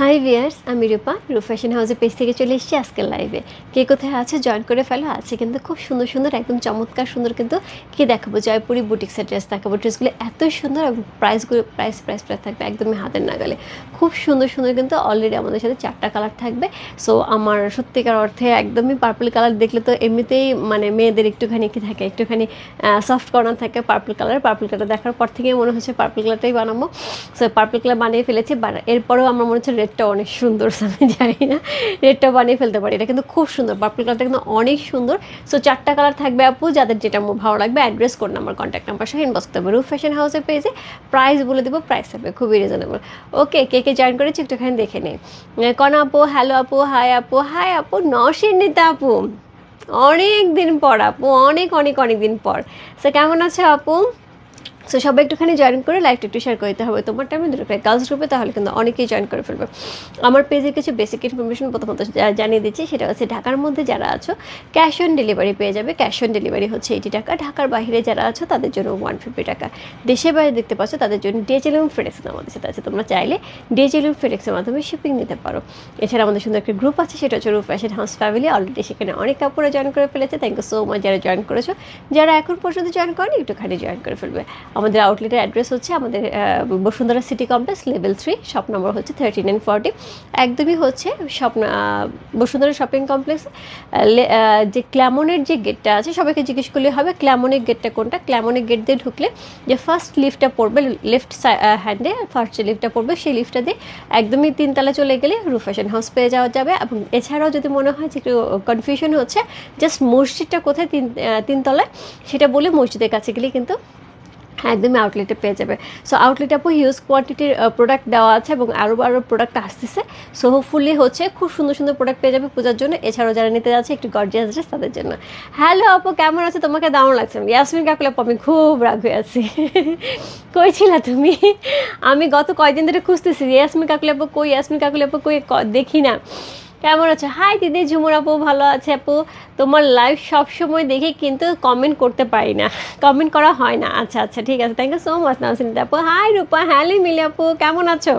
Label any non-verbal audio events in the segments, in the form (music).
High viewers আমি রূপা। রূপ fashion হাউসের পেজ থেকে চলে এসেছি আজকের লাইভে কে কোথায় আছে জয়েন করে ফেলো। আছে কিন্তু খুব সুন্দর সুন্দর, একদম চমৎকার, সুন্দর কিন্তু কি দেখাবো? জয়পুরি বুটিক্সের ড্রেস দেখাবো। ড্রেসগুলো এত সুন্দর এবং প্রাইসগুলো প্রাইস প্রাইস প্রাইস থাকবে একদমই হাতের নাগালে। খুব সুন্দর সুন্দর কিন্তু অলরেডি আমাদের সাথে চারটা কালার থাকবে। সো আমার সত্যিকার অর্থে একদমই পার্পল কালার দেখলে তো এমনিতেই মানে মেয়েদের একটুখানি কি থাকে? একটুখানি সফট কর্নার থাকে পার্পল কালার পার্পল কালার দেখার পর থেকে মনে হচ্ছে পার্পল কালারটাই বানাবো। সো পার্পল কালার বানিয়ে ফেলেছি। এরপরেও আমার মনে হচ্ছে রেডটা অনেক সুন্দর, (laughs) আমি জানি না। রেডটা বানিয়ে ফেলতে পারি। এটা কিন্তু খুব সুন্দর। পার্পল কালারটা কিন্তু অনেক সুন্দর। সো চারটা কালার থাকবে আপু, যাদের যেটা ভালো লাগবে address code number contact number সহ ইনবক্স করতে হবে রুফ ফ্যাশন হাউসের পেজে প্রাইস বলে দেবো প্রাইস থাকবে খুবই রিজনেবল ওকে কে কে জয়েন করেছি একটুখানি দেখে নিই কন আপু হ্যালো আপু হাই আপু। হাই আপু নশির আপু। অনেক দিন পর আপু, অনেক অনেক অনেক দিন পর। সো কেমন আছে আপু? সো সবাই একটুখানি জয়েন করে লাইভটা একটু শেয়ার করতে হবে। তোমার টাইমে দুটো গার্লস গ্রুপে তাহলে কিন্তু অনেকেই জয়েন করে ফেলবে। আমার পেজে কিছু বেসিক ইনফরমেশন প্রথমত জানিয়ে দিচ্ছি। সেটা হচ্ছে ঢাকার মধ্যে যারা আছো ক্যাশ অন ডেলিভারি পেয়ে যাবে। ক্যাশ অন ডেলিভারি হচ্ছে এইটি টাকা। ঢাকার বাইরে যারা আছো, তাদের জন্য ওয়ান ফিফটি টাকা। দেশের বাইরে দেখতে পাচ্ছ, তাদের জন্য ডিএচএলএম ফেডেক্স আমাদের সাথে আছে। তোমরা চাইলে ডিএচএলএম ফেডেক্সের মাধ্যমে শিপিং নিতে পারো। এছাড়া আমাদের সুন্দর একটা গ্রুপ আছে, সেটা হচ্ছে রূপ ফ্যাশন হাউস ফ্যামিলি অলরেডি সেখানে অনেক কাপড়ে জয়েন করে ফেলেছে। থ্যাংক ইউ সো মাচ যারা জয়েন করেছ। যারা এখন পর্যন্ত জয়েন করেনি, একটুখানি জয়েন করে ফেলবে। আমাদের আউটলেটের অ্যাড্রেস হচ্ছে আমাদের Bashundhara City complex level three shop number হচ্ছে থার্টি নাইন ফর্টি একদমই হচ্ছে শপ বসুন্ধরা শপিং কমপ্লেক্স যে ক্ল্যামনের যে গেটটা আছে, সবাইকে জিজ্ঞেস করলে হবে ক্ল্যামনের গেটটা কোনটা? ক্ল্যামনের গেট দিয়ে ঢুকলে যে ফার্স্ট লিফটটা পড়বে লেফট হ্যান্ডে ফার্স্ট যে লিফটটা পড়বে, সেই লিফটটা দিয়ে একদমই তিনতলা চলে গেলে রুফ ফ্যাশন হাউস পেয়ে যাওয়া যাবে। এবং এছাড়াও যদি মনে হয় যে একটু কনফিউশন হচ্ছে জাস্ট মসজিদটা কোথায় তিন তিনতলায়? সেটা বলে মসজিদের কাছে গেলে কিন্তু একদমই আউটলেটে পেয়ে যাবে। সো আউটলেটে আপু হিউজ কোয়ান্টিটির প্রোডাক্ট দেওয়া আছে এবং আরও আরও প্রোডাক্ট আসতেছে। সো হোপফুলি হচ্ছে খুব সুন্দর সুন্দর প্রোডাক্ট পেয়ে যাবে পূজার জন্য। এছাড়াও যারা নিতে যাচ্ছে একটু গর্জিয়াস ড্রেস তাদের জন্য। হ্যালো আপু, কেমন আছে? তোমাকে দারুণ লাগছে। ইয়াসমিন কাকুল আপু, আমি খুব রাগ হয়ে আছি। (laughs) কই ছিলা তুমি? আমি গত কয়দিন ধরে খুঁজতেছি। ইয়াসমিন কাকুল আপু কই? ইয়াসমিন কাকুল আপু কই? দেখি না। কেমন আছো? হাই দিদি, ঝুমুর আপু, ভালো আছে আপু। তোমার লাইভ সবসময় দেখে কিন্তু কমেন্ট করতে পারি না। কমেন্ট করা হয় না। আচ্ছা আচ্ছা ঠিক আছে। থ্যাংক ইউ সো মাচ নাসিনিতা আপু। হাই রূপা। হ্যালি মিলি আপু। কেমন আছো?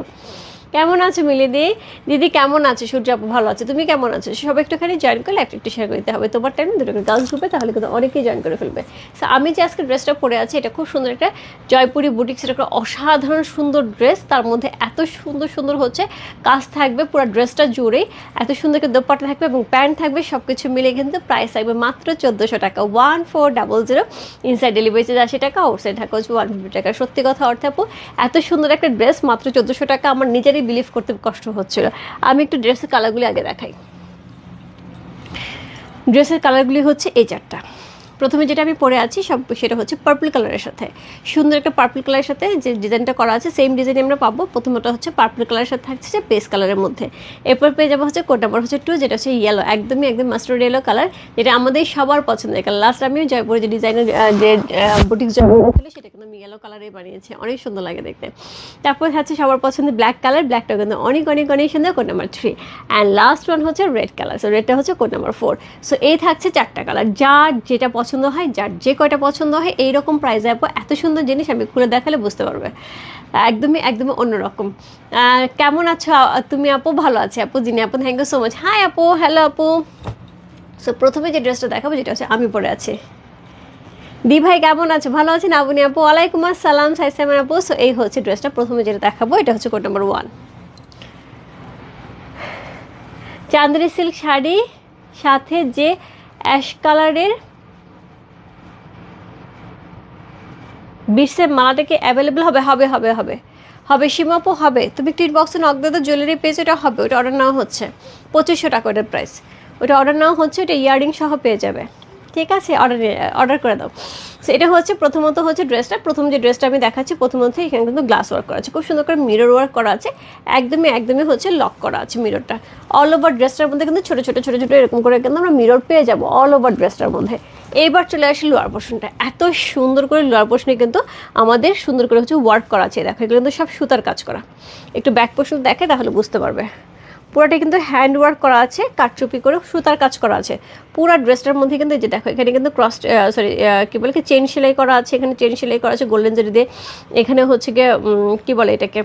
কেমন আছো মিলিদি? দিদি কেমন আছে? সূর্য আপু ভালো আছে? তুমি কেমন আছো? সব একটুখানি জয়েন করলে একটা একটু শেয়ার করতে হবে। তোমার টাইম দুটো গার্লস গ্রুপে তাহলে কিন্তু অনেকেই জয়েন করে ফেলবে। সো আমি যে আজকে ড্রেসটা পরে আছি, এটা খুব সুন্দর একটা জয়পুরি বুটিক্সের একটা অসাধারণ সুন্দর ড্রেস তার মধ্যে এত সুন্দর সুন্দর হচ্ছে কাজ থাকবে, পুরো ড্রেসটা জুড়েই। এত সুন্দর একটা দোপাট্টা থাকবে এবং প্যান্ট থাকবে সব কিছু মিলে কিন্তু প্রাইস থাকবে মাত্র চোদ্দোশো টাকা। One four double zero inside delivery charge আশি টাকা আউটসাইড ঢাকা হচ্ছে ওয়ান ফিফটি টাকা। সত্যি কথা অর্থে আপু এত সুন্দর একটা ড্রেস মাত্র চোদ্দোশো টাকা। আমার নিজেরই বিলিভ করতে কষ্ট হচ্ছিল। আমি একটু ড্রেসের কালারগুলি আগে দেখাই। ড্রেসের কালারগুলি হচ্ছে এই চারটা। প্রথমে যেটা আমি পরে আছি, সব সেটা হচ্ছে পার্পল কালারের সাথে। সুন্দর একটা পার্পল কালারের সাথে যে ডিজাইনটা করা আছে সেম ডিজাইন আমরা পাবো। প্রথমটা হচ্ছে পার্পল কালারের সাথে থাকছে পেস কালারের মধ্যে। এরপর পেয়ে যাব হচ্ছে কোড নাম্বার হচ্ছে টু যেটা হচ্ছে ইয়েলো একদমই, একদম মাস্টার্ড ইয়েলো কালার যেটা আমাদের সবার পছন্দের কালার লাস্ট আমি জয়পুরে যে ডিজাইনের যে বুটিক জয়পুর সেটা কিন্তু আমি ইয়েলো কালারে বানিয়েছি। অনেক সুন্দর লাগে দেখতে। তারপর হচ্ছে সবার পছন্দের ব্ল্যাক কালার ব্ল্যাকটা কিন্তু অনেক অনেক অনেক সুন্দর, code number three and last one হচ্ছে রেড কালার সো রেডটা হচ্ছে কোড নাম্বার ফোর সো এই থাকছে চারটা কালার যার যেটা পছন্দ হয়, যার যে কয়টা পছন্দ হয়, এইরকম প্রাইসে আপু এত সুন্দর জিনিস আমি খুলে দেখালে বুঝতে পারবে। একদমই একদমই অন্যরকম। কেমন আছো? তুমি আপু ভালো আছে? আপু জিনি আপু thank you so much hi আপু হ্যালো আপু। সো প্রথমে যে ড্রেসটা দেখাবো যেটা হচ্ছে আমি পরে আছি। দি ভাই, কেমন আছো? ভালো আছেন আবুনি আপু? ওয়ালাইকুম আসসালাম সাইসামের আপু। সো এই হচ্ছে ড্রেসটা প্রথমে যেটা দেখাবো, এটা হচ্ছে code number one Chandni silk sari, সাথে যে অ্যাশ কালারের বিশের মালাটা কি অ্যাভেলেবেল হবে হবে হবে হবে। হবে সীমাপো, হবে। তুমি টিট বক্সে নক দিয়ে জুয়েলারি পেজ ওটা হবে, ওটা অর্ডার নেওয়া হচ্ছে। পঁচিশশো টাকা ওটার প্রাইস ওটা অর্ডার নেওয়া হচ্ছে, ওটা ইয়ারিং সহ পেয়ে যাবে। ঠিক আছে অর্ডার অর্ডার করে দাও। সো এটা হচ্ছে প্রথমত হচ্ছে ড্রেসটা প্রথম যে ড্রেসটা আমি দেখাচ্ছি, প্রথমত এখানে কিন্তু গ্লাস ওয়ার্ক করা আছে। খুব সুন্দর করে মিরর ওয়ার্ক করা আছে। একদমই একদমই হচ্ছে লক করা আছে মিররটা অল ওভার ড্রেসটার মধ্যে কিন্তু ছোটো ছোটো ছোটো ছোটো এরকম করে কিন্তু আমরা মিরর পেয়ে যাব অল ওভার ড্রেসটার মধ্যে। এইবার চলে আসি লোয়ার পোর্শনটা এত সুন্দর করে লোয়ার পোর্শনে কিন্তু আমাদের সুন্দর করে হচ্ছে ওয়ার্ক করা আছে। দেখো, এগুলো কিন্তু সব সুতার কাজ করা। একটু ব্যাক পোর্শন দেখে তাহলে বুঝতে পারবে। পুরোটা কিন্তু হ্যান্ড ওয়ার্ক করা আছে কাটচুপি করে সুতার কাজ করা আছে। পুরো ড্রেসটার মধ্যে কিন্তু যে দেখো, এখানে কিন্তু ক্রস সরি কী বলে চেন সেলাই করা আছে, এখানে চেন সেলাই করা আছে গোল্ডেন জেরি দিয়ে। এখানে হচ্ছে গিয়ে কি বলে এটাকে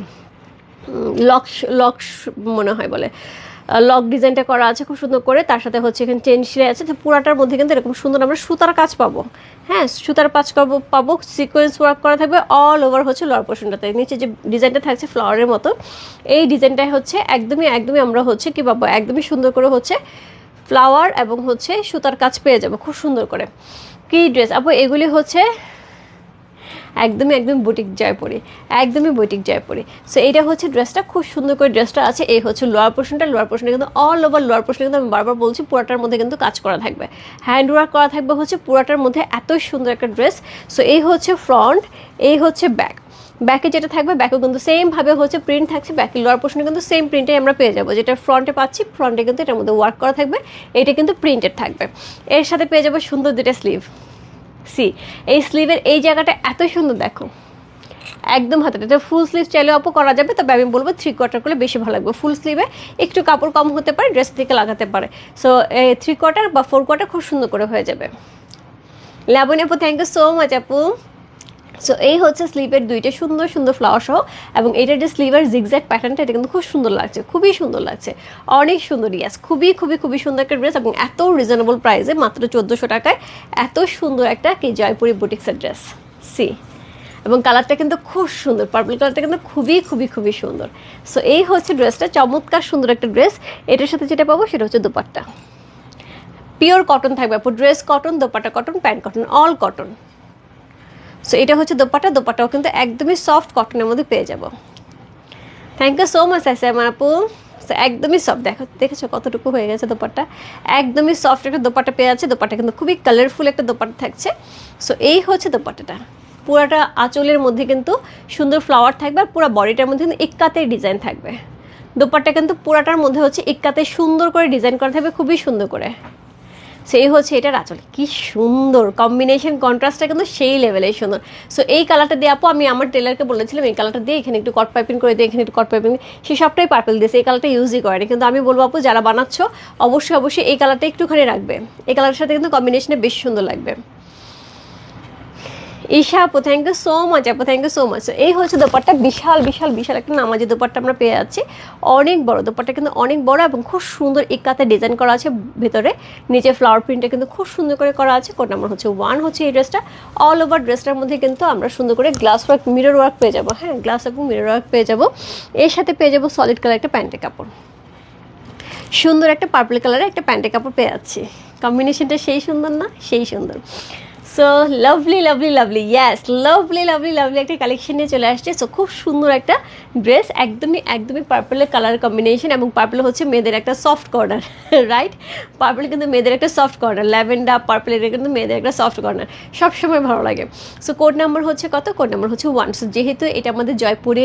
লক্স লক্স মনে হয় বলে। লক ডিজাইনটা করা আছে, খুব সুন্দর করে। তার সাথে হচ্ছে এখানে চেন সিলে আছে। পুরাটার মধ্যে কিন্তু এরকম সুন্দর আমরা সুতার কাজ পাবো। হ্যাঁ সুতার কাজ পাবো পাবো সিকোয়েন্স ওয়ার্ক করা থাকবে অল ওভার হচ্ছে লোয়ার পোর্শনটাতে নিচে যে ডিজাইনটা থাকছে ফ্লাওয়ারের মতো, এই ডিজাইনটাই হচ্ছে একদমই একদমই আমরা হচ্ছে কি পাবো, একদমই সুন্দর করে হচ্ছে ফ্লাওয়ার এবং হচ্ছে সুতার কাজ পেয়ে যাব, খুব সুন্দর করে। কি ড্রেস আপু, এগুলি হচ্ছে একদমই একদম বুটিক জয়পুরি একদমই বুটিক জয়পুরি সো এটা হচ্ছে ড্রেসটা, খুব সুন্দর করে ড্রেসটা আছে, এই হচ্ছে লোয়ার পোর্শনটা লোয়ার পোর্শনটা কিন্তু অল ওভার লোয়ার পোর্শনে কিন্তু আমি বারবার বলছি, পুরাটার মধ্যে কিন্তু কাজ করা থাকবে। হ্যান্ড ওয়ার্ক করা থাকবে হচ্ছে পুরাটার মধ্যে এত সুন্দর একটা ড্রেস। সো এই হচ্ছে ফ্রন্ট এই হচ্ছে ব্যাক ব্যাকে যেটা থাকবে ব্যাকেও কিন্তু সেমভাবে হচ্ছে প্রিন্ট থাকছে ব্যাকের লোয়ার পোর্শনে কিন্তু সেম প্রিন্টে আমরা পেয়ে যাব। যেটা ফ্রন্টে পাচ্ছি ফ্রন্টে কিন্তু এটার মধ্যে ওয়ার্ক করা থাকবে, এটা কিন্তু প্রিন্টেড থাকবে। এর সাথে পেয়ে যাব সুন্দর দুটা স্লিভ সি, এই স্লিভের এই জায়গাটা এত সুন্দর, দেখো। একদম হাতে এটা ফুল স্লিভ চাইলে অপো করা যাবে, তবে আমি বলব থ্রি কোয়ার্টার করলে বেশি ভালো লাগবে। ফুল স্লিভে একটু কাপড় কম হতে পারে ড্রেস থেকে লাগাতে পারে। সো থ্রি কোয়ার্টার বা ফোর কোয়ার্টার খুব সুন্দর করে হয়ে যাবে। লাবণী আপু থ্যাংক ইউ সো মাচ আপু। সো এই হচ্ছে স্লিভের দুইটা সুন্দর সুন্দর ফ্লাওয়ার সহ, এবং এটার যে স্লিভের জিগজ্যাক প্যাটার্নটা এটা কিন্তু খুব সুন্দর লাগছে, খুবই সুন্দর লাগছে। অনেক সুন্দর ইয়াস খুবই খুবই খুবই সুন্দর একটা ড্রেস এবং এত রিজনেবল প্রাইসে মাত্র চোদ্দোশো টাকায় এত সুন্দর একটা কি জয়পুরি বুটিক্সের ড্রেস সি এবং কালারটা কিন্তু খুব সুন্দর পার্পল কালারটা কিন্তু খুবই খুবই খুবই সুন্দর। সো এই হচ্ছে ড্রেসটা চমৎকার সুন্দর একটা ড্রেস এটার সাথে যেটা পাবো, সেটা হচ্ছে দুপাট্টা। পিওর কটন থাকবে আপু dress cotton dupatta cotton pant cotton all cotton so এটা হচ্ছে দোপাটা দোপাট্টাও কিন্তু একদমই সফট কটনের মধ্যে পেয়ে যাব। Thank you so much S M আপু। একদমই সফট দেখো, দেখেছ কতটুকু হয়ে গেছে দোপাট্টা একদমই সফট একটা দোপাট্টা পেয়ে আছে দোপাট্টা কিন্তু খুবই কালারফুল একটা দোপাট্টা থাকছে। সো এই হচ্ছে দোপাট্টাটা পুরাটা আঁচলের মধ্যে কিন্তু সুন্দর ফ্লাওয়ার থাকবে আর পুরো বডিটার মধ্যে কিন্তু ইক্কাতের ডিজাইন থাকবে। দোপাট্টা কিন্তু পুরাটার মধ্যে হচ্ছে ইক্কাতে সুন্দর করে ডিজাইন করা থাকবে, খুবই সুন্দর করে। সেই হচ্ছে এটার আঁচল কি সুন্দর কম্বিনেশন কন্ট্রাস্টটা কিন্তু সেই লেভেলের সুন্দর। সো এই কালারটা দিয়ে আপু আমি আমার টেলারকে বলেছিলাম, এই কালারটা দিয়ে এখানে একটু কট পাইপিং করে দিয়ে এখানে একটু কট পাইপিং সে সবটাই পার্পেল দিয়েছে, এই কালারটা ইউজই করে কিন্তু আমি বলব আপু, যারা বানাচ্ছ, অবশ্যই অবশ্যই এই কালারটা একটুখানি রাখবে। এই কালারের সাথে কিন্তু কম্বিনেশনে বেশ সুন্দর লাগবে। ঈশা, আপু থ্যাংক ইউ সো মাচ আপু থ্যাংক ইউ সো মাচ এই হচ্ছে দোপাট্টা, বিশাল বিশাল বিশাল একটা নামাজি দোপাট্টা আমরা পেয়ে যাচ্ছি। অনেক বড়, দোপাট্টা কিন্তু অনেক বড় এবং খুব সুন্দর ইকাতে ডিজাইন করা আছে ভেতরে। নিচে ফ্লাওয়ার প্রিন্টটা কিন্তু খুব সুন্দর করে করা আছে। কোড নাম্বার হচ্ছে ওয়ান হচ্ছে এই ড্রেসটা অল ওভার ড্রেসটার মধ্যে কিন্তু আমরা সুন্দর করে গ্লাস ওয়ার্ক মিরর ওয়ার্ক পেয়ে যাব। হ্যাঁ গ্লাস এবং মিরর ওয়ার্ক পেয়ে যাব। এর সাথে পেয়ে যাব সলিড কালার একটা প্যান্টের কাপড়। সুন্দর একটা পার্পল কালারের একটা প্যান্টের কাপড় পেয়ে যাচ্ছি। কম্বিনেশনটা সেই সুন্দর না, সেই সুন্দর। So lovely lovely lovely yes lovely lovely lovely একটা কালেকশন নিয়ে চলে আসছে। সো খুব সুন্দর একটা ড্রেস একদমই একদমই পার্পলের কালার কম্বিনেশন এবং পার্পল হচ্ছে মেয়েদের একটা সফট কর্নার রাইট পার্পল কিন্তু মেয়েদের একটা সফট কর্নার ল্যাভেন্ডার পার্পলের কিন্তু মেয়েদের একটা সফট কর্নার সবসময় ভালো লাগে। সো কোড নাম্বার হচ্ছে কত? কোড নাম্বার হচ্ছে ওয়ান সো যেহেতু এটা আমাদের জয়পুরে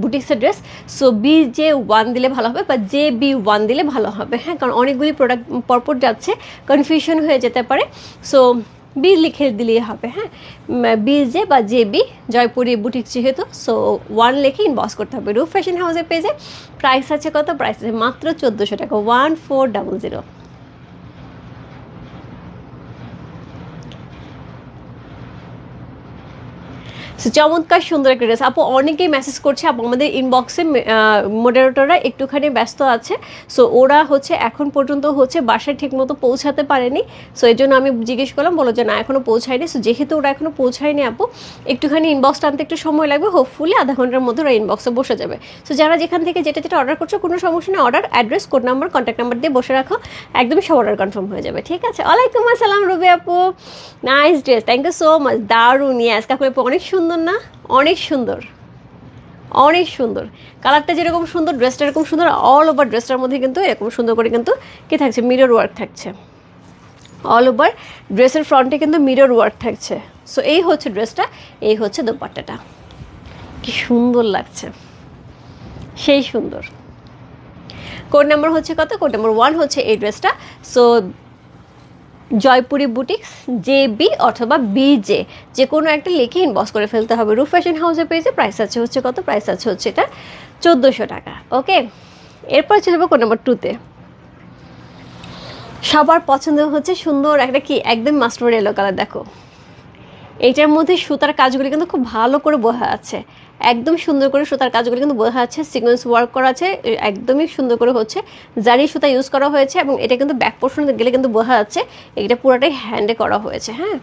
বুটিক্সের ড্রেস সো বি যে ওয়ান দিলে ভালো হবে বা জে বি ওয়ান দিলে ভালো হবে হ্যাঁ? কারণ অনেকগুলি প্রোডাক্ট পরপর যাচ্ছে কনফিউশন হয়ে যেতে পারে। সো বি লিখে দিলেই হবে হ্যাঁ? বি জে বা জে বি জয়পুরি বুটিক যেহেতু সো ওয়ান লিখে ইনবক্স করতে হবে। রুফ ফ্যাশন হাউসের পেজে প্রাইস আছে কত? প্রাইস আছে মাত্র চোদ্দোশো টাকা। ওয়ান ফোর ডাবল জিরো চমৎকার, সুন্দর একটা ড্রেস আপু, অনেকেই মেসেজ করছে, আপু, আমাদের ইনবক্সে মডারেটররা একটুখানি ব্যস্ত আছে। সো ওরা হচ্ছে এখন পর্যন্ত হচ্ছে বাসায় ঠিকমতো পৌঁছাতে পারেনি। সো এই জন্য আমি জিজ্ঞেস করলাম, বলো যে না এখনও পৌঁছায়নি। সো যেহেতু ওরা এখনও পৌঁছায়নি, আপু, একটুখানি ইনবক্সটা আনতে একটু সময় লাগবে। হোপফুলি আধা ঘণ্টার মধ্যে ওরা ইনবক্সে বসে যাবে। সো যারা যেখান থেকে যেটা যেটা অর্ডার করছ, কোনো সমস্যা নেই। Order address code number contact number দিয়ে বসে রাখো। একদমই সব অর্ডার কনফার্ম হয়ে যাবে। ঠিক আছে? ওয়ালাইকুম আসসালাম, রবি আপু। Nice dress thank you so much দারুণ ইয়াস কাকুর আপু, অনেক সুন্দর না? অনেক সুন্দর। অনেক সুন্দর। কালারটা যেরকম সুন্দর, ড্রেসটা এরকম সুন্দর অল ওভার ড্রেসটার মধ্যে কিন্তু এরকম সুন্দর করে কিন্তু কি থাকছে? মিরর ওয়ার্ক থাকছে। অল ওভার ড্রেসের ফ্রন্টে কিন্তু মিরর ওয়ার্ক থাকছে। সো এই হচ্ছে ড্রেসটা, এই হচ্ছে দোপাট্টাটা। কি সুন্দর লাগছে। সেই সুন্দর। কোড নাম্বার হচ্ছে কত? কোড নাম্বার ওয়ান হচ্ছে এই ড্রেসটা। So Jaipuri boutiques, J B অথবা বি জে যে কোনো একটা লিখে ইনবক্স করে ফেলতে হবে। রুফ ফ্যাশন হাউসের পেজে প্রাইস আছে হচ্ছে কত? প্রাইস আছে হচ্ছে এটা চোদ্দোশো টাকা ওকে এরপর চলে যাব কোন নাম্বার টুতে সবার পছন্দ হচ্ছে সুন্দর একটা কি? একদম মাস্টার এলো কালার দেখো। এইটার মধ্যে সুতার কাজগুলি কিন্তু খুব ভালো করে বোঝা আছে। একদম সুন্দর করে সুতার কাজগুলি কিন্তু বোঝা আছে সিকোয়েন্স ওয়ার্ক করা আছে একদমই সুন্দর করে হচ্ছে জারি সুতা ইউজ করা হয়েছে এবং এটা কিন্তু ব্যাক পোর্শন গেলে কিন্তু বোঝা যাচ্ছে এটা পুরোটাই হ্যান্ডে করা হয়েছে হ্যাঁ।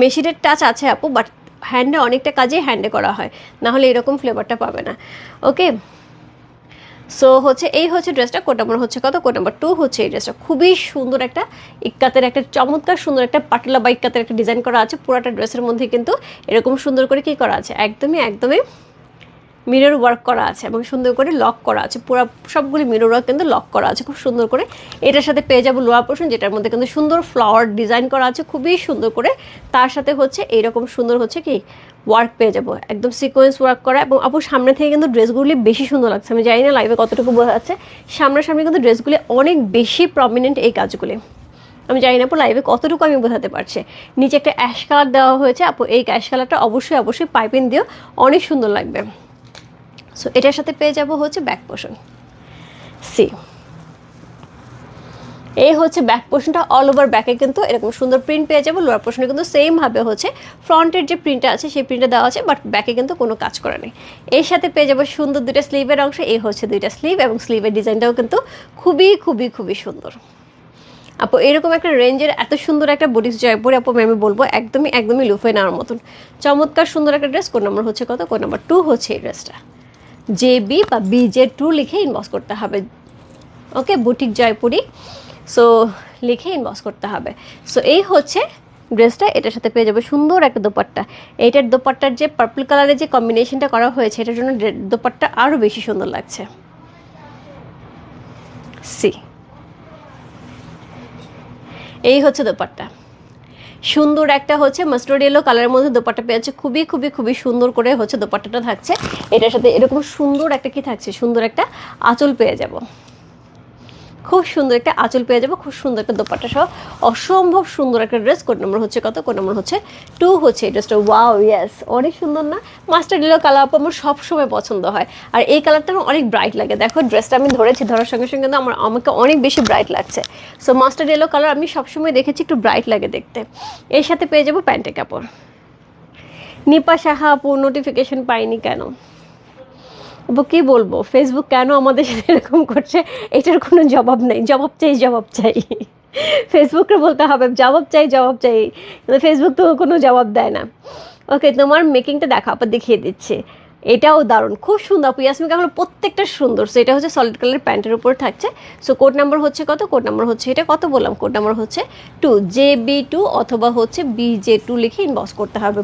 মেশিনের টাচ আছে আপু বাট হ্যান্ডে অনেকটা কাজে হ্যান্ডে করা হয়, না হলে এরকম ফ্লেভারটা পাবে না। ওকে সো হচ্ছে এই হচ্ছে ড্রেসটা, কোড নাম্বার হচ্ছে কত? কোড নাম্বার টু হচ্ছে এই ড্রেসটা। খুবই সুন্দর একটা ইক্কাতের একটা, চমৎকার সুন্দর একটা পাটলা বা ইক্কাতের একটা ডিজাইন করা আছে। পুরোটা ড্রেসের মধ্যে কিন্তু এরকম সুন্দর করে কি করা আছে? একদমই একদমই মিরর ওয়ার্ক করা আছে এবং সুন্দর করে লক করা আছে। পুরো সবগুলি মিরর ওয়ার্ক কিন্তু লক করা আছে। খুব সুন্দর করে এটার সাথে পেয়ে যাব লোয়ার পোর্শন যেটার মধ্যে কিন্তু সুন্দর ফ্লাওয়ার ডিজাইন করা আছে। খুবই সুন্দর করে তার সাথে হচ্ছে এইরকম সুন্দর হচ্ছে কি ওয়ার্ক পেয়ে যাব। একদম সিকোয়েন্স ওয়ার্ক করা এবং আপু, সামনে থেকে কিন্তু ড্রেসগুলি বেশি সুন্দর লাগছে। আমি জানি না লাইভে কতটুকু বোঝা যাচ্ছে। সামনাসামনি কিন্তু ড্রেসগুলি অনেক বেশি প্রমিনেন্ট এই কাজগুলি। আমি জানি না আপু লাইভে কতটুকু আমি বোঝাতে পারছি। নিচে একটা অ্যাশ কালার দেওয়া হয়েছে। আপু, এই অ্যাশ কালারটা অবশ্যই অবশ্যই পাইপিং দিয়েও অনেক সুন্দর লাগবে। সো এটার সাথে পেয়ে যাব হচ্ছে ব্যাক পোর্শন সি এই হচ্ছে ব্যাক পোর্শনটা অল ওভার ব্যাকে কিন্তু এরকম সুন্দর প্রিন্ট পেয়ে যাব। লোয়ার পোর্শনে কিন্তু সেম ভাবে হচ্ছে ফ্রন্টের যে প্রিন্টটা আছে, সেই প্রিন্টটা দেওয়া আছে বাট ব্যাকে কিন্তু কোনো কাজ করা নেই। এর সাথে পেয়ে যাব সুন্দর দুইটা স্লিভের অংশ, এই হচ্ছে দুইটা স্লিভ এবং স্লিভের ডিজাইনটাও কিন্তু খুবই খুবই খুবই সুন্দর। আপু, এরকম একটা রেঞ্জের এত সুন্দর একটা বুটিক্স জয়পুরে আপু, আমি বলব একদমই একদমই লুফে নেওয়ার মতন। চমৎকার সুন্দর একটা ড্রেস কোন নম্বর হচ্ছে কত? কোন নম্বর টু হচ্ছে এই ড্রেসটা জে বি বা বি জে টু লিখে ইনবক্স করতে হবে। Okay boutique Jaipuri. সো লিখে ইনবক্স করতে হবে। সো এই হচ্ছে ড্রেসটা, এটার সাথে পেয়ে যাবে সুন্দর একটা দোপাট্টা। এইটার দোপাট্টার যে পার্পল কালারের যে কম্বিনেশনটা করা হয়েছে, এটার জন্য দোপাট্টা আরও বেশি সুন্দর লাগছে। সি এই হচ্ছে দোপাট্টা। সুন্দর একটা হচ্ছে মাস্টার্ড ইয়েলো কালারের মধ্যে দোপাট্টা পেয়েছে খুবই খুবই খুবই সুন্দর করে হচ্ছে দোপাট্টাটা থাকছে। এটার সাথে এরকম সুন্দর একটা কি থাকছে? সুন্দর একটা আঁচল পেয়ে যাব। খুব সুন্দর একটা আঁচল পেয়ে যাব, খুব সুন্দর একটা দোপাট্টা সহ। অসম্ভব সুন্দর একটা ড্রেস কোড নম্বর হচ্ছে কত? কোড নম্বর হচ্ছে টু হচ্ছে এই ড্রেসটা ওয়াও ইয়েস অনেক সুন্দর না? মাস্টার ইয়েলো কালার আপু আমার সবসময় পছন্দ হয়। আর এই কালারটা আমার অনেক ব্রাইট লাগে। দেখো ড্রেসটা আমি ধরেছি, ধরার সঙ্গে সঙ্গে কিন্তু আমার, আমাকে অনেক বেশি ব্রাইট লাগছে। সো মাস্টার ইয়েলো কালার আমি সবসময় দেখেছি একটু ব্রাইট লাগে দেখতে। এর সাথে পেয়ে যাব প্যান্টের কাপড়। নিপা সাহা, আপু নোটিফিকেশন পাইনি কেন? আপু কি বলব? ফেসবুক কেন আমাদের সাথে এরকম করছে? এটার কোনো জবাব নেই। জবাব চাই জবাব চাই। ফেসবুকে বলতে হবে, জবাব চাই জবাব চাই। ফেসবুক তো কোনো জবাব দেয় না। ওকে তোমার মেকিংটা দেখা আপা দেখিয়ে দিচ্ছে। এটাও দারুণ, খুব সুন্দর। আপু, ইয়াসমিন কাপড় প্রত্যেকটা সুন্দর। সো এটা হচ্ছে সলিড কালার প্যান্টের উপর থাকছে। সো কোড নাম্বার হচ্ছে কত? কোড নাম্বার হচ্ছে এটা কত বললাম? কোড নাম্বার হচ্ছে টু জে বি টু অথবা হচ্ছে বি জে টু লিখে ইনবক্স করতে হবে।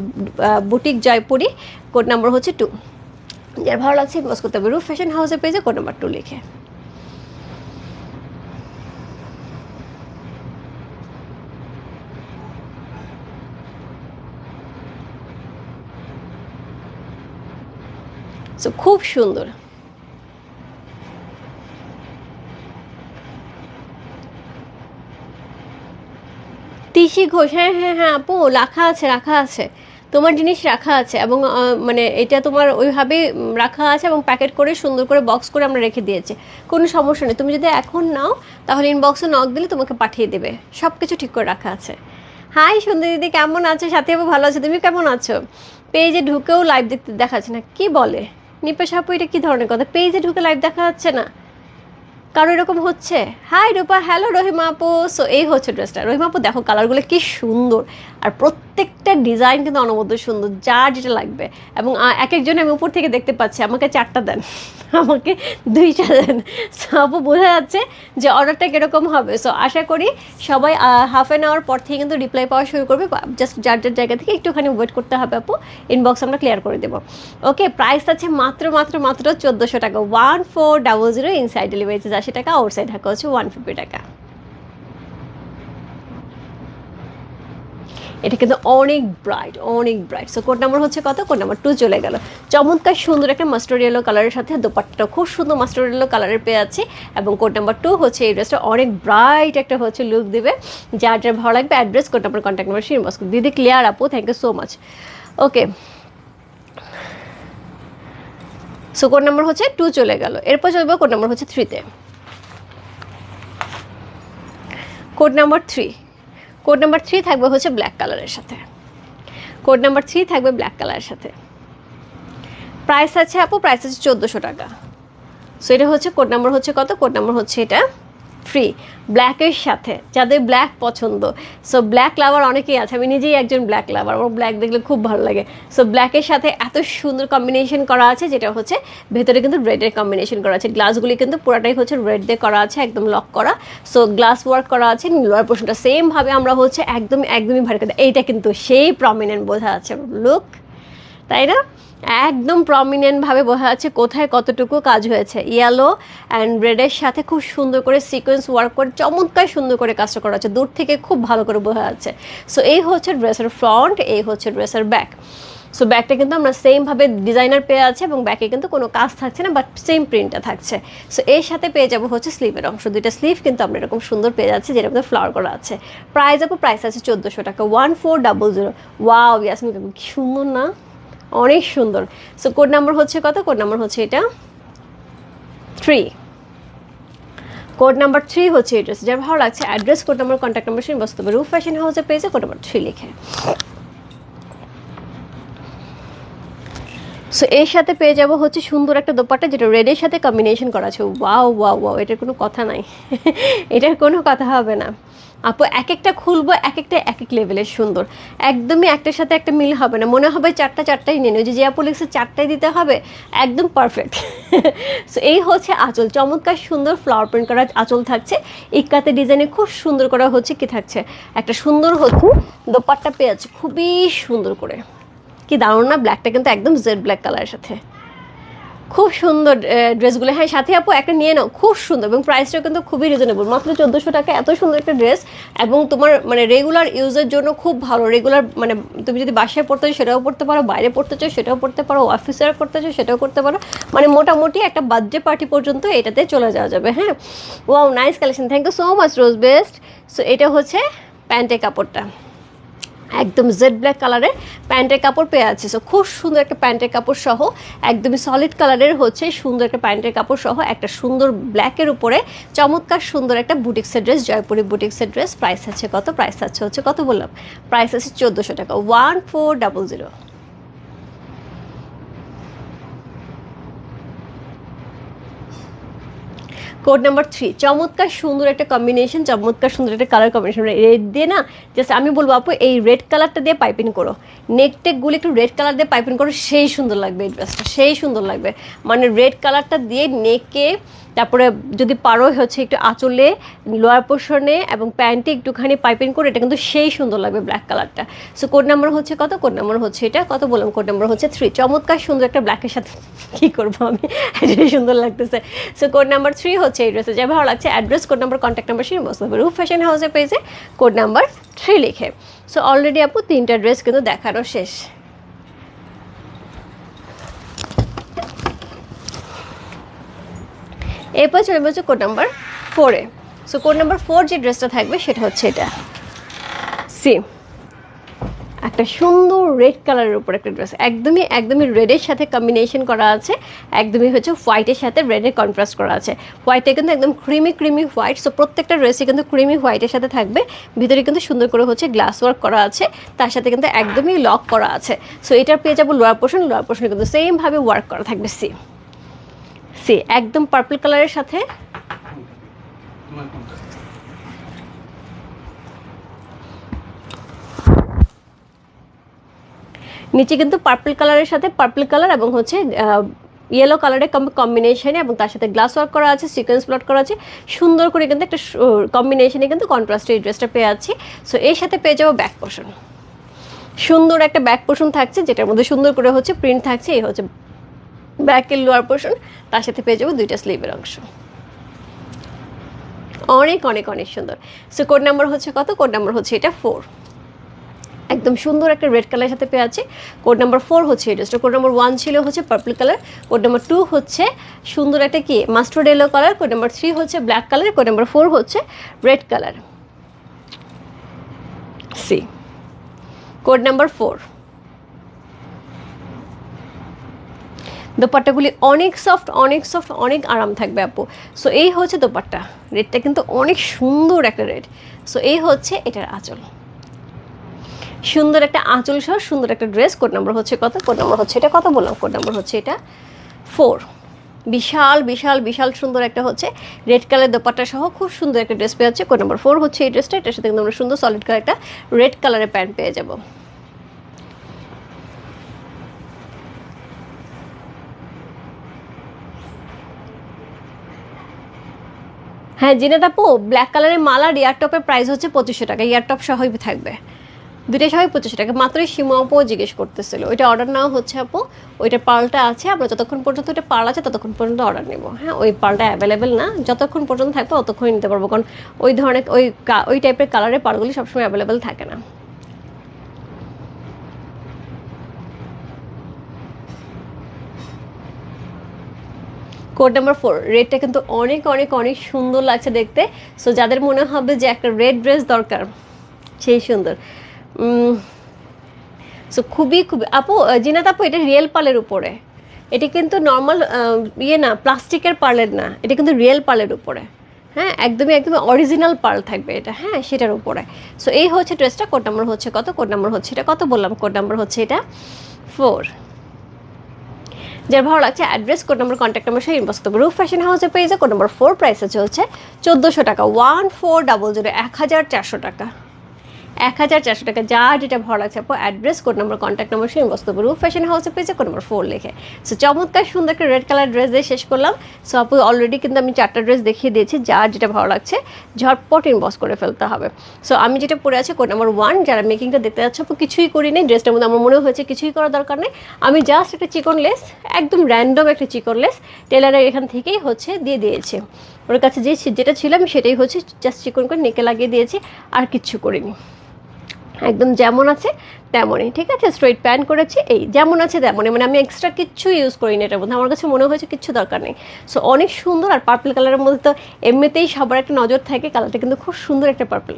বুটিক জয়পুরি কোড নাম্বার হচ্ছে টু যার ভালো লাগছে ইনবক্স করতে হবে রুফ ফ্যাশন হাউসের পেজে কোড নাম্বার টু লিখে। খুব সুন্দর। তিসি ঘোষ হ্যাঁ হ্যাঁ হ্যাঁ আপু, রাখা আছে রাখা আছে। তোমার জিনিস রাখা আছে এবং মানে এটা তোমার ওইভাবে রাখা আছে এবং প্যাকেট করে সুন্দর করে বক্স করে আমরা রেখে দিয়েছি। কোনো সমস্যা নেই। তুমি যদি এখন নাও, তাহলে ইনবক্সে নক দিলে তোমাকে পাঠিয়ে দেবে। সব কিছু ঠিক করে রাখা আছে। হাই সুন্দর দিদি, কেমন আছো? সাথে ভালো আছে? তুমি কেমন আছো? পেজে ঢুকেও লাইভ দেখতে দেখাচ্ছে না। কি বলে? নিপেশ সাপু এটা কি ধরনের কথা? পেজে ঢুকে লাইভ দেখা যাচ্ছে না? কারও এরকম হচ্ছে? হাই রূপা হ্যালো রহিমা আপু। সো এই হচ্ছে ড্রেসটা রহিমা আপু, দেখো কালারগুলো কি সুন্দর। আর প্রত্যেকটা ডিজাইন কিন্তু অনবদ্য সুন্দর, যার যেটা লাগবে। এবং এক একজন আমি উপর থেকে দেখতে পাচ্ছি, আমাকে চারটা দেন। (laughs) আমাকে দুইটা দেন। সো আপু, বোঝা যাচ্ছে যে অর্ডারটা কীরকম হবে। সো আশা করি সবাই হাফ অ্যান আওয়ার পর থেকে কিন্তু রিপ্লাই পাওয়া শুরু করবে। জাস্ট যার যার জায়গা থেকে একটুখানি ওয়েট করতে হবে আপু ইনবক্স আমরা ক্লিয়ার করে দেবো। ওকে প্রাইস আছে মাত্র মাত্র মাত্র চোদ্দোশো টাকা। One four double zero inside delivery charge আশি টাকা আউটসাইড ঢাকা হচ্ছে ওয়ান ফিফটি টাকা। এটা কিন্তু অনেক ব্রাইট অনেক ব্রাইট সো কোড নাম্বার হচ্ছে কত? কোড নাম্বার টু চলে গেল। চমৎকার সুন্দর একটা মাস্টার ইয়েলো কালারের সাথে দোপাট্টা খুব সুন্দর মাস্টার ইয়েলো কালারের পেয়ে আছে এবং কোড নাম্বার টু হচ্ছে এই ড্রেসটা অনেক ব্রাইট একটা হচ্ছে লুক দেবে। যার যার ভালো লাগবে address code number contact number সেই ইনবক্স দিদি ক্লিয়ার আপু thank you so much okay so code number হচ্ছে টু চলে গেল। এরপর চলবে কোড নাম্বার হচ্ছে থ্রিতে code number three code number three থাকবে হচ্ছে ব্ল্যাক কালারের সাথে। কোড নাম্বার থ্রি থাকবে ব্ল্যাক কালারের সাথে। প্রাইস আছে আপু প্রাইস আছে চোদ্দোশো টাকা। সো এটা হচ্ছে কোড নাম্বার হচ্ছে কত? কোড নাম্বার হচ্ছে এটা ফ্রি ব্ল্যাকের সাথে, যাদের ব্ল্যাক পছন্দ। সো ব্ল্যাক লাভার অনেকেই আছে, আমি নিজেই একজন ব্ল্যাক লাভার আমার ব্ল্যাক দেখলে খুব ভালো লাগে। সো ব্ল্যাকের সাথে এত সুন্দর কম্বিনেশন করা আছে, যেটা হচ্ছে ভেতরে কিন্তু রেডের কম্বিনেশন করা আছে। গ্লাসগুলি কিন্তু পুরোটাই হচ্ছে রেড দিয়ে করা আছে, একদম লক করা। সো গ্লাস ওয়ার্ক করা আছে লোয়ার পোর্শনটা সেমভাবে আমরা হচ্ছে একদম একদমই ভারী এইটা কিন্তু সেই প্রমিনেন্ট বোঝা আছে। লুক তাই না? একদম প্রমিনেন্টভাবে বোঝা যাচ্ছে কোথায় কতটুকু কাজ হয়েছে। ইয়েলো অ্যান্ড রেডের সাথে খুব সুন্দর করে সিকোয়েন্স ওয়ার্ক করে, চমৎকার সুন্দর করে কাজটা করা হচ্ছে। দূর থেকে খুব ভালো করে বোঝা যাচ্ছে। সো এই হচ্ছে ড্রেসের ফ্রন্ট এই হচ্ছে ড্রেসের ব্যাক সো ব্যাকটা কিন্তু আমরা সেমভাবে ডিজাইনার পেয়ে আছে এবং ব্যাকে কিন্তু কোনো কাজ থাকছে না বাট সেম প্রিন্টটা থাকছে। সো এর সাথে পেয়ে যাব হচ্ছে স্লিভের অংশ। দুইটা স্লিভ কিন্তু আমরা এরকম সুন্দর পেয়ে যাচ্ছি, যেটার মধ্যে ফ্লাওয়ার করা আছে। প্রাইস আপু প্রাইস আছে চোদ্দোশো টাকা। One four double zero wow Yasmin সুন্দর না? অনেক সুন্দর। সো কোড নাম্বার হচ্ছে কত? কোড নাম্বার হচ্ছে এটা থ্রি কোড নাম্বার থ্রি হচ্ছে এড্রেস যার ভালো লাগছে address code number contact number শুনে বস্তু হবে রুফ ফ্যাশন হাউসে পেয়েছে কোড নাম্বার থ্রি লিখে। সো এর সাথে পেয়ে যাব হচ্ছে সুন্দর একটা দোপাট্টা, যেটা রেডের সাথে কম্বিনেশন করা আছে। ওয়াও ওয়াও ওয়াও এটার কোনো কথা নাই। (laughs) এটার কোনো কথা হবে না। আপু এক একটা খুলবো এক একটা এক এক লেভেলের সুন্দর। একদমই একটার সাথে একটা মিল হবে না। মনে হবে চারটা চারটাই নিয়ে যে যে আপু লিখছে চারটাই দিতে হবে, একদম পারফেক্ট সো (laughs) এই হচ্ছে আঁচল। চমৎকার সুন্দর ফ্লাওয়ার প্রিন্ট করা আঁচল থাকছে। ইক্কাতে ডিজাইনে খুব সুন্দর করা হচ্ছে কি থাকছে? একটা সুন্দর হচ্ছে দোপাট্টা পেয়ে আছে খুবই সুন্দর করে। কি দারুণ না? ব্ল্যাকটা কিন্তু একদম জেড ব্ল্যাক কালারের সাথে। খুব সুন্দর ড্রেসগুলো। হ্যাঁ সাথে আপু, একটা নিয়ে নাও। খুব সুন্দর এবং প্রাইসটাও কিন্তু খুবই রিজনেবল মাত্র চোদ্দোশো টাকা এত সুন্দর একটা ড্রেস এবং তোমার মানে রেগুলার ইউজের জন্য খুব ভালো। রেগুলার মানে তুমি যদি বাসায় পড়তে চাও, সেটাও পড়তে পারো। বাইরে পড়তে চাও, সেটাও পড়তে পারো। অফিসে করতে চাও, সেটাও করতে পারো। মানে মোটামুটি একটা বার্থডে পার্টি পর্যন্ত এটাতে চলে যাওয়া যাবে। হ্যাঁ? Wow nice collection thank you so much Rose best so এটা হচ্ছে প্যান্টের কাপড়টা। একদম জেড ব্ল্যাক কালারের প্যান্টের কাপড় পেয়ে আছে। সো খুব সুন্দর একটা প্যান্টের কাপড় সহ, একদমই সলিড কালারের হচ্ছে সুন্দর একটা প্যান্টের কাপড় সহ একটা সুন্দর ব্ল্যাকের উপরে চমৎকার সুন্দর একটা বুটিক্সের ড্রেস জয়পুরি বুটিক্সের ড্রেস প্রাইস আছে কত? প্রাইস আছে হচ্ছে কত বললাম? প্রাইস আছে চোদ্দোশো টাকা। One four double zero code number three চমৎকার সুন্দর একটা কম্বিনেশন চমৎকার সুন্দর একটা কালার কম্বিনেশন রেড দিয়ে না জাস্ট আমি বলব আপু, এই রেড কালারটা দিয়ে পাইপিং করো। নেক টেকগুলো একটু রেড কালার দিয়ে পাইপিং করো, সেই সুন্দর লাগবে এই ড্রেসটা সেই সুন্দর লাগবে। মানে রেড কালারটা দিয়ে নেকে তারপরে যদি পারো হচ্ছে একটু আঁচলে, লোয়ার পোর্শনে এবং প্যান্টে একটুখানি পাইপিং করে, এটা কিন্তু সেই সুন্দর লাগবে ব্ল্যাক কালারটা সো কোড নাম্বার হচ্ছে কত? কোড নাম্বার হচ্ছে এটা। কত বললাম? কোড নাম্বার হচ্ছে থ্রি চমৎকার সুন্দর একটা ব্ল্যাকের সাথে (laughs) কী করব আমি? (laughs) এটাই সুন্দর লাগতেছে। সো কোড নাম্বার থ্রি হচ্ছে এই ড্রেসে যা ভালো লাগছে address code number contact number সেই বসতে হবে রুফ ফ্যাশন হাউসে পেয়েছে কোড নাম্বার থ্রি লিখে। সো অলরেডি আপু তিনটা ড্রেস কিন্তু দেখানো শেষ। এরপর চলে বলছে কোড নাম্বার ফোরে সো কোড নাম্বার ফোর যে ড্রেসটা থাকবে, সেটা হচ্ছে এটা। সি একটা সুন্দর রেড কালারের উপর একটা ড্রেস একদমই একদমই রেডের সাথে কম্বিনেশন করা আছে, একদমই হচ্ছে হোয়াইটের সাথে রেডের কন্ট্রাস্ট করা আছে। হোয়াইটে কিন্তু একদম ক্রিমি ক্রিমি হোয়াইট সো প্রত্যেকটা ড্রেসই কিন্তু ক্রিমি হোয়াইটের সাথে থাকবে। ভিতরে কিন্তু সুন্দর করে হচ্ছে গ্লাস ওয়ার্ক করা আছে। তার সাথে কিন্তু একদমই লক করা আছে। সো এটার পেয়ে যাব লোয়ার পোর্শন লোয়ার পোর্শনে কিন্তু সেমভাবে ওয়ার্ক করা থাকবে। সি সি একদম পার্পল কালারের সাথে। নিচে কিন্তু পার্পল কালারের সাথে পার্পল কালার এবং হচ্ছে ইয়েলো কালারের কম্বিনেশনে এবং তার সাথে গ্লাস ওয়ার্ক করা আছে সিকোয়েন্স প্লট করা আছে। সুন্দর করে কিন্তু একটা কম্বিনেশনে কিন্তু কন্ট্রাস্টে এই ড্রেসটা পেয়ে আছি সো এর সাথে পেয়ে যাব ব্যাক পোর্শন সুন্দর একটা ব্যাক পোর্শন থাকছে, যেটার মধ্যে সুন্দর করে হচ্ছে প্রিন্ট থাকছে, এই হচ্ছে ব্যাকের লোয়ার পোর্শন তার সাথে পেয়ে যাব দুইটা স্লিভের অংশ। অনেক অনেক অনেক সুন্দর। সো কোড নাম্বার হচ্ছে কত? কোড নাম্বার হচ্ছে এটা ফোর একদম সুন্দর একটা রেড কালারের সাথে পেয়ে আছে। কোড নাম্বার ফোর হচ্ছে এই ড্রেসটা কোড নাম্বার ওয়ান ছিল হচ্ছে purple colour code number two হচ্ছে সুন্দর একটা কি? Mustard yellow colour code number three হচ্ছে black colour code number four হচ্ছে রেড কালার সি কোড নাম্বার ফোর দোপাট্টাগুলি অনেক সফট অনেক সফট অনেক আরাম থাকবে আপু। সো এই হচ্ছে দোপাট্টা। রেডটা কিন্তু অনেক সুন্দর একটা রেড সো এই হচ্ছে এটার আঁচল। সুন্দর একটা আঁচল সহ সুন্দর একটা ড্রেস কোড নাম্বার হচ্ছে কত? কোড নাম্বার হচ্ছে এটা কত বললাম? কোড নাম্বার হচ্ছে এটা ফোর বিশাল বিশাল বিশাল সুন্দর একটা হচ্ছে রেড কালার দোপাট্টা সহ খুব সুন্দর একটা ড্রেস পেয়ে যাচ্ছে। কোড নাম্বার ফোর হচ্ছে এই ড্রেসটা এটার সাথে কিন্তু আমরা সুন্দর সলিড কালার একটা রেড কালারের প্যান্ট পেয়ে যাব। হ্যাঁ জিনেদ আপু ব্ল্যাক কালারের মালার আর ইয়ার টপের প্রাইস হচ্ছে পঁচিশশো টাকা। ইয়ার টপ সহই থাকবে। দুইটা সবাই পঁচিশশো টাকা। মাত্রই সীমা আপু জিজ্ঞেস করতেছিল। ওইটা অর্ডার নেওয়া হচ্ছে আপু। ওইটা পালটা আছে। আমরা যতক্ষণ পর্যন্ত ওইটা পাল আছে, ততক্ষণ পর্যন্ত অর্ডার নেব। হ্যাঁ ওই পালটা অ্যাভেলেবেল না। যতক্ষণ পর্যন্ত থাকবে, ততক্ষণই নিতে পারব। কারণ ওই ধরনের, ওই ওই টাইপের কালারের পালগুলি সবসময় অ্যাভেলেবেল থাকে না। কোড নাম্বার ফোর রেডটা কিন্তু অনেক অনেক অনেক সুন্দর লাগছে দেখতে। সো যাদের মনে হবে যে একটা রেড ড্রেস দরকার, সেই সুন্দর। সো খুবই খুবই, আপু জিনাত আপু, এটা রিয়েল পালের উপরে। এটি কিন্তু নর্মাল ইয়ে না, প্লাস্টিকের পার্লের না, এটা কিন্তু রিয়েল পালের উপরে। হ্যাঁ একদমই একদমই অরিজিনাল পার্ল থাকবে এটা। হ্যাঁ সেটার উপরে। সো এই হচ্ছে ড্রেসটা কোড নাম্বার হচ্ছে কত কোড নাম্বার হচ্ছে এটা কত বললাম কোড নাম্বার হচ্ছে এটা? ফোর যার ভালো লাগছে address code number contact number সেই ইনবক্স করব। রুফ ফ্যাশন হাউসে পেয়েছে কোড নম্বর ফোর প্রাইসে চলছে চোদ্দোশো টাকা। ওয়ান ফোর ডাবল জিরো এক হাজার চারশো টাকা। এক হাজার চারশো টাকা, যা যেটা ভালো লাগছে আপু address code number contact number সেই করতে রুফ ফ্যাশন হাউসে পেয়েছে কোড নম্বর ফোর লিখে। সো চমৎকার সুন্দর একটা রেড কালার ড্রেস দিয়ে শেষ করলাম। সো আপু অলরেডি কিন্তু আমি চারটা ড্রেস দেখিয়ে দিয়েছি যার যেটা ভালো লাগছে, ঝটপট ইনবক্স করে ফেলতে হবে। সো আমি যেটা পরে আছি কোড নাম্বার ওয়ান যারা মেকিংটা দেখতে যাচ্ছে, আপু, কিছুই করি নেই ড্রেসটার মধ্যে আমার মনে হয়েছে কিছুই করার দরকার নেই। আমি জাস্ট একটা চিকন লেস একদম র্যান্ডম একটা চিকন লেস টেলারের এখান থেকেই হচ্ছে দিয়ে দিয়েছে। ওর কাছে যে যেটা ছিল, আমি সেটাই হচ্ছে জাস্ট চিকন করে নেকে লাগিয়ে দিয়েছি, আর কিচ্ছু করিনি। একদম যেমন আছে তেমনই, ঠিক আছে? স্ট্রেট প্যান্ট করেছি, এই যেমন আছে তেমনই। মানে আমি এক্সট্রা কিচ্ছু ইউজ করিনি এটার মধ্যে। আমার কাছে মনে হয়েছে কিচ্ছু দরকার নেই। সো অনেক সুন্দর আর পার্পল কালারের মধ্যে তো এমনিতেই সবার একটা নজর থাকে। কালারটা কিন্তু খুব সুন্দর একটা পার্পল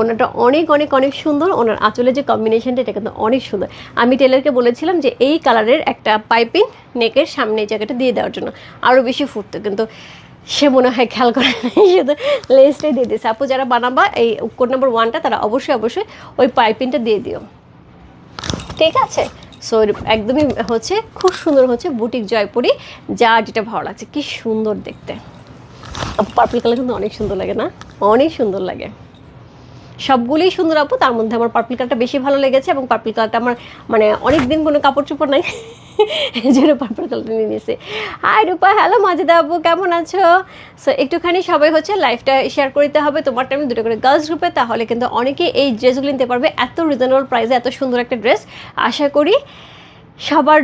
ওনাটা অনেক অনেক অনেক সুন্দর। ওনার আঁচলের যে কম্বিনেশনটা এটা কিন্তু অনেক সুন্দর। আমি টেলারকে বলেছিলাম যে এই কালারের একটা পাইপিং নেকের সামনে এই জায়গাটা দিয়ে দেওয়ার জন্য। আরও বেশি ফুটতো। কিন্তু সে মনে হয় খেয়াল করে নাই, শুধু লেসটাই দিয়ে দিয়েছে। আপু যারা বানাবা, এই কোড নাম্বার ওয়ানটা তারা অবশ্যই অবশ্যই ওই পাইপিংটা দিয়ে দিও। ঠিক আছে? সো একদমই হচ্ছে, খুব সুন্দর হচ্ছে বুটিক জয়পুরি যা যেটা ভালো লাগছে। কি সুন্দর দেখতে। পার্পল কালার কিন্তু অনেক সুন্দর লাগে না? অনেক সুন্দর লাগে। সবগুলোই সুন্দর আপু, তার মধ্যে আমার পার্পল কালারটা বেশি ভালো লেগেছে এবং পার্পল কালারটা আমার মানে অনেক দিন কোনো কাপড় চোপড় নাই। জন্য পার্পল কালারটা নিয়ে নিয়েছি। হাই রূপা হ্যালো মাজেদা আপু, কেমন আছো? সো একটুখানি সবাই হচ্ছে লাইফটা শেয়ার করতে হবে। তোমার টাইম দুটো করে গার্লস গ্রুপে তাহলে কিন্তু অনেকে এই ড্রেসগুলো নিতে পারবে। এত রিজনেবল প্রাইসে এত সুন্দর একটা ড্রেস আশা করি সবার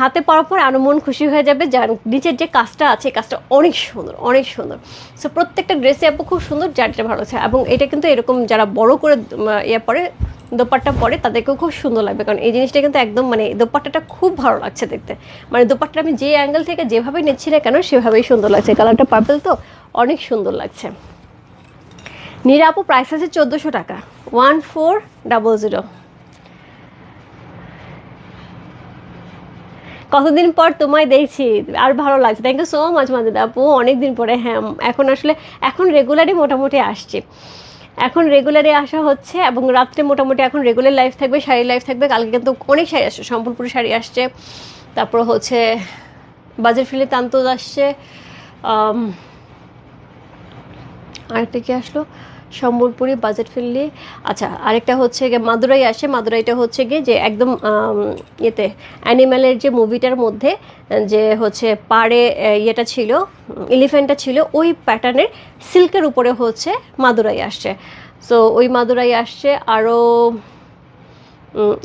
হাতে পাওয়ার পর আরও মন খুশি হয়ে যাবে যার নিচের যে কাজটা আছে কাজটা অনেক সুন্দর অনেক সুন্দর। সো প্রত্যেকটা ড্রেসে আপু খুব সুন্দর, যার যেটা ভালো আছে এবং এটা কিন্তু এরকম যারা বড় করে ইয়ে পরে, দোপাট্টা পরে, তাদেরকেও খুব সুন্দর লাগবে। কারণ এই জিনিসটা কিন্তু একদম মানে দোপাট্টাটা খুব ভালো লাগছে দেখতে। মানে দোপাট্টা আমি যে অ্যাঙ্গেল থেকে যেভাবে নিচ্ছি না কেন, সেভাবেই সুন্দর লাগছে। কালারটা পার্পল তো, অনেক সুন্দর লাগছে। নীরা আপু প্রাইস আছে চোদ্দোশো টাকা। ওয়ান ফোর ডাবল জিরো কতদিন পর তোমায় দেখছি, আর ভালো লাগছে। Thank you so much Majeda আপু। অনেক দিন পরে হ্যাঁ এখন আসলে, এখন রেগুলারই মোটামুটি আসছে। এখন রেগুলারে আসা হচ্ছে, এবং রাত্রে মোটামুটি এখন রেগুলার লাইফ থাকবে শাড়ি লাইফ থাকবে। কালকে কিন্তু অনেক শাড়ি আসছে সম্বলপুরি শাড়ি আসছে। তারপর হচ্ছে, বাজার ফিলে তান্তজ আসছে। আরেকটা কি আসলো? সম্বলপুরি বাজেট ফিরলি আচ্ছা আরেকটা হচ্ছে গিয়ে মাদুরাই আসে। মাদুরাইটা হচ্ছে গিয়ে যে একদম ইয়েতে অ্যানিম্যালের যে মুভিটার মধ্যে, যে হচ্ছে পাড়ে ইয়েটা ছিল এলিফ্যান্টটা ছিল, ওই প্যাটার্নের সিল্কের উপরে হচ্ছে মাদুরাই আসছে। সো ওই মাদুরাই আসছে আরও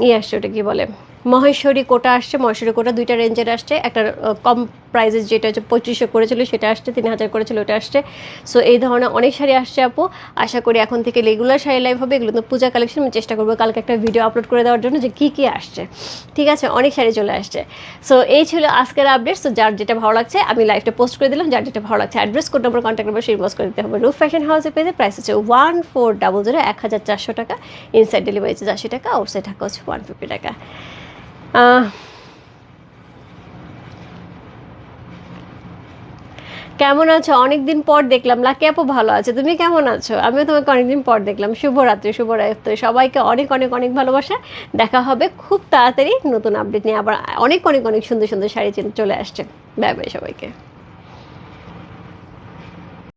ইয়ে আসছে, ওটা কি বলে? মহেশ্বরী কোটা আসছে, মহেশ্বরী কোটা দুইটা রেঞ্জের আসছে। একটা কম প্রাইজের যেটা হচ্ছে পঁয়ত্রিশশো করেছিল, সেটা আসছে, তিন হাজার করেছিল, ওটা আসছে। সো এই ধরনের অনেক শাড়ি আসছে আপু। আশা করি এখন থেকে রেগুলার শাড়ি লাইভ হবে, এগুলো তো পূজা কালেকশন আমি চেষ্টা করব কালকে একটা ভিডিও আপলোড করে দেওয়ার জন্য যে কী কী আসছে। ঠিক আছে? অনেক শাড়ি চলে আসছে। সো এই ছিল আজকের আপডেট সো যার যেটা ভালো লাগছে, আমি লাইভটা পোস্ট করে দিলাম। যার যেটা ভালো লাগছে address code number contact number সেই পোস্ট করে দিতে হবে। রুফ ফ্যাশন হাউসে পেয়েছে প্রাইস হচ্ছে ওয়ান ফোর ডাবল জিরো এক হাজার চারশো টাকা। ইনসাইড ডেলিভারি হচ্ছে আশি টাকা আউটসাইড টাকা হচ্ছে ওয়ান ফিফটি টাকা। কেমন আছো? অনেকদিন পর দেখলাম। লাকি আপু ভালো আছে। তুমি কেমন আছো? আমিও তোমাকে অনেকদিন পর দেখলাম। শুভরাত্রি শুভরাত্রি। সবাইকে অনেক অনেক অনেক ভালোবাসা। দেখা হবে খুব তাড়াতাড়ি নতুন আপডেট নিয়ে। আবার অনেক অনেক অনেক সুন্দর সুন্দর শাড়ি চলে আসছে। ব্যাপারে সবাইকে।